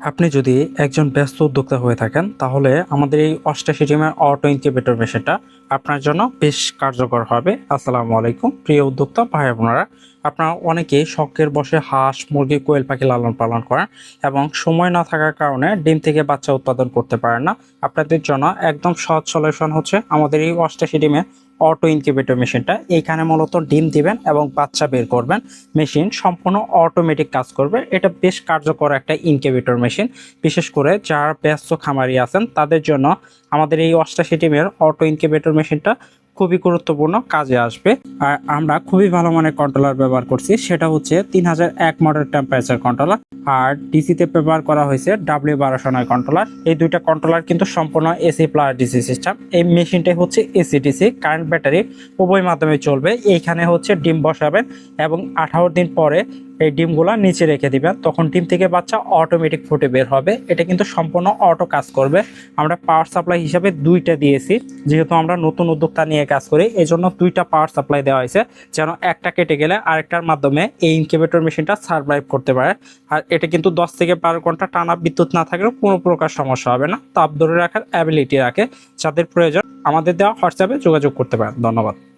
আপনি যদি একজন ব্যস্ত উদ্যোক্তা হয়ে থাকেন, তাহলে আমাদের এই অষ্টাশি টিমের অটো ইনকিউবেটর মেশিনটা আপনার জন্য বেশ কার্যকর হবে। আসসালামু আলাইকুম, প্রিয় উদ্যোক্তা, ভাই বোনেরা। আপনারা অনেকেই শখের বসে হাঁস, মুরগি, কোয়েল পাখি লালন পালন করেন এবং সময় না থাকার কারণে ডিম থেকে বাচ্চা উৎপাদন করতে পারেন না। আপনাদের জন্য একদম সহজ সলিউশন হচ্ছে আমাদের এই অষ্টাশি ডিমের অটো ইনকিউবেটর মেশিনটা। এইখানে মূলত ডিম দিবেন এবং বাচ্চা বের করবেন। মেশিন সম্পূর্ণ অটোমেটিক কাজ করবে। এটা বেশ কার্যকর একটা ইনকিউবেটর মেশিন। বিশেষ করে যারা ব্যস্ত খামারি আছেন, তাদের জন্য আমাদের এই অষ্টাশি টিমের অটো ইনকিউবেটর মেশিনটা খুবই গুরুত্বপূর্ণ কাজে আসবে। আর আমরা খুবই ভালো মানের কন্ট্রোলার ব্যবহার করছি, সেটা হচ্ছে তিন হাজার এক মডেল টেম্পারেচার কন্ট্রোলার আর ডিসিতে ব্যবহার করা হয়েছে ডাব্লিউ বারোশো নয় কন্ট্রোলার এই দুইটা কন্ট্রোলার কিন্তু সম্পূর্ণ এসি প্লাস ডিসি সিস্টেম এই মেশিনটাই হচ্ছে এসি ডিসি কারেন্ট ব্যাটারি উভয় মাধ্যমে চলবে। এইখানে হচ্ছে ডিম বসাবেন এবং আঠারো দিন পরে এই ডিমগুলো নিচে রেখে দিবেন। তখন ডিম থেকে বাচ্চা অটোমেটিক ফুটে বের হবে। এটা কিন্তু সম্পূর্ণ অটো কাজ করবে। আমরা পাওয়ার সাপ্লাই হিসাবে দুইটা দিয়েছি। যেহেতু আমরা নতুন উদ্যোক্তা নিয়ে কাজ করি এই জন্য দুইটা পাওয়ার সাপ্লাই দেওয়া হয়েছে। যেন একটা কেটে গেলে আরেকটার মাধ্যমে এই ইনকিউবেটর মেশিনটা সার্ভাইভ করতে পারে। আর এটা কিন্তু দশ থেকে বারো ঘণ্টা টানা বিদ্যুৎ না থাকলেও কোনো প্রকার সমস্যা হবে না। তাপ ধরে রাখার অ্যাবিলিটি রাখে। যাদের প্রয়োজন আমাদের দেওয়া হোয়াটসঅ্যাপে যোগাযোগ করতে পারেন। ধন্যবাদ।